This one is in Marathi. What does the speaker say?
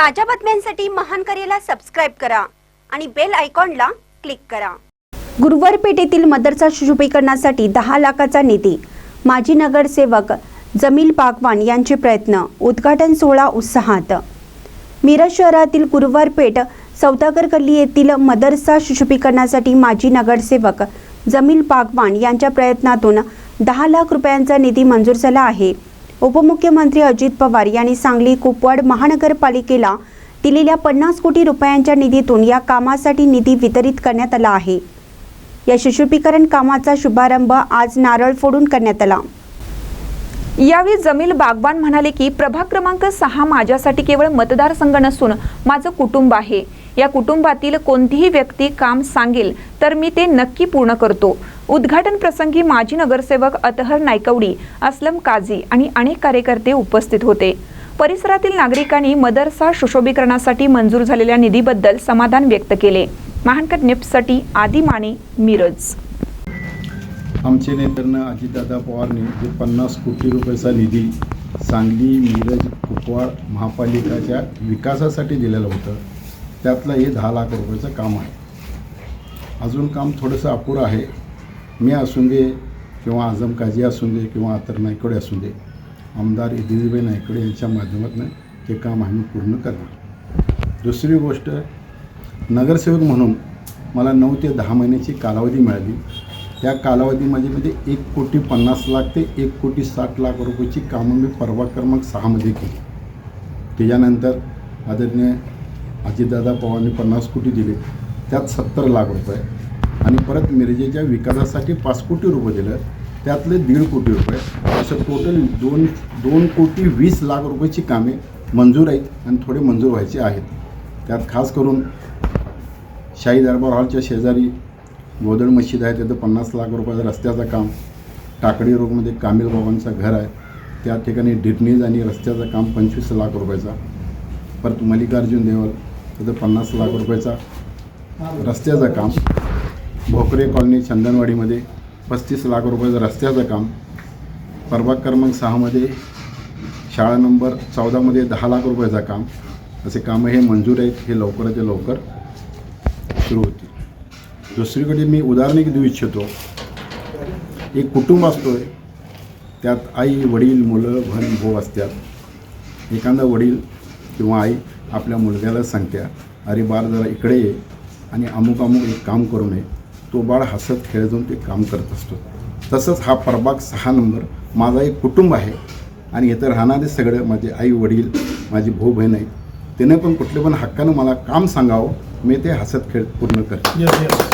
ताज्या बातम्यांसाठी महान करेला सबस्क्राईब करा आणि बेल आयकॉनला क्लिक करा. गुरुवार पेठेतील मदरसा शुभीकरणासाठी दहा लाखाचा निधी. माजी नगरसेवक जमील पागवान यांचे प्रयत्न. उद्घाटन सोहळा उत्साहात. मिरज शहरातील गुरुवार पेठ सौदागर गल्ली येथील मदरसा सुशोभीकरणासाठी माजी नगरसेवक जमील पागवान यांच्या प्रयत्नातून दहा लाख रुपयांचा निधी मंजूर झाला आहे. उपमुख्यमंत्री अजित पवार यांनी सांगली कुपवाड महानगरपालिकेला दिलेल्या पन्नास कोटी रुपयांच्या निधीतून या कामासाठी निधी वितरित करण्यात आला आहे. या सुशोभीकरण कामाचा शुभारंभ आज नारळ फोडून करण्यात आला. यावेळी जमील बागवान म्हणाले की प्रभाग क्रमांक सहा माझ्यासाठी केवळ मतदारसंघ नसून माझं कुटुंब आहे. या कुटुंबातील कोणतीही व्यक्ती काम सांगेल तर मी ते नक्की पूर्ण करतो. उद्घाटन प्रसंगी माजी नगरसेवक अतहर नायकवडी असलम काझी आणि अनेक कार्यकर्ते उपस्थित होते. परिसरातील नागरिकांनी मदरसा सुशोभीकरणासाठी मंजूर झालेल्या निधीबद्दल समाधान व्यक्त केले. महानकर निप्ससाठी आदी माने मिरज. आमचे नेत्यांना अजितदादा पवारने जे पन्नास कोटी रुपयाचा निधी सांगली मिरज कुपवाड महापालिकाच्या विकासासाठी दिलेलं होतं त्यातलं हे दहा लाख रुपयाचं काम आहे. अजून काम थोडंसं अपुरं आहे. मी असून दे किंवा आझम काझी असून दे किंवा अतर नायकडे असून दे आमदार इदिजीबाई नायकडे यांच्या माध्यमातून ते काम आम्ही पूर्ण करणार. दुसरी गोष्ट नगरसेवक म्हणून मला नऊ ते दहा महिन्याची कालावधी मिळाली. त्या कालावधीमध्ये म्हणजे एक कोटी पन्नास लाख ते एक कोटी साठ लाख रुपयाची कामं मी परवा क्रमांक सहामध्ये केली. त्याच्यानंतर आदरणीय अजितदादा पवारांनी पन्नास कोटी दिले. त्यात सत्तर लाख रुपये. आणि परत मिरजेच्या विकासासाठी पाच कोटी रुपये दिलं. त्यातले दीड कोटी रुपये. असं टोटल दोन दोन कोटी वीस लाख रुपयाची कामे मंजूर आहेत आणि थोडे मंजूर व्हायचे आहेत. त्यात खास करून शाही दरबार हॉलच्या शेजारी गोदड मशीद आहे. तिथं पन्नास लाख रुपयाचं रस्त्याचं काम. टाकडी रोडमध्ये कामिल बाबांचं घर आहे. त्या ठिकाणी डिटनीज आणि रस्त्याचं काम पंचवीस लाख रुपयाचा. परत मल्लिकार्जुन देवल. तिथं पन्नास लाख रुपयाचा रस्त्याचं काम. भोकरे कॉलनी चंदनवाडीमध्ये पस्तीस लाख रुपयाचं रस्त्याचं काम. प्रभाग क्रमांक सहामध्ये शाळा नंबर चौदामध्ये दहा लाख रुपयाचं काम. असे कामं हे मंजूर आहेत हे लवकरात लवकर सुरू होतील. दुसरीकडे मी उदाहरण एक देऊ इच्छितो. एक कुटुंब असतो आहे त्यात आई वडील मुलं बहीण भाऊ असतात. एखादा वडील किंवा आई आपल्या मुलग्याला सांगत्या अरे बाळ जरा इकडे ये आणि अमुक अमुक एक काम करू नये. तो बाळ हसत खेळ जाऊन ते काम करत असतो. तसंच हा प्रभाग सहा नंबर माझा एक कुटुंब आहे आणि इथं राहणारे सगळं माझे आई वडील माझी भाऊ बहीण आहेत. त्याने पण कुठले पण हक्कानं मला काम सांगावं मी ते हसत खेळत पूर्ण करते.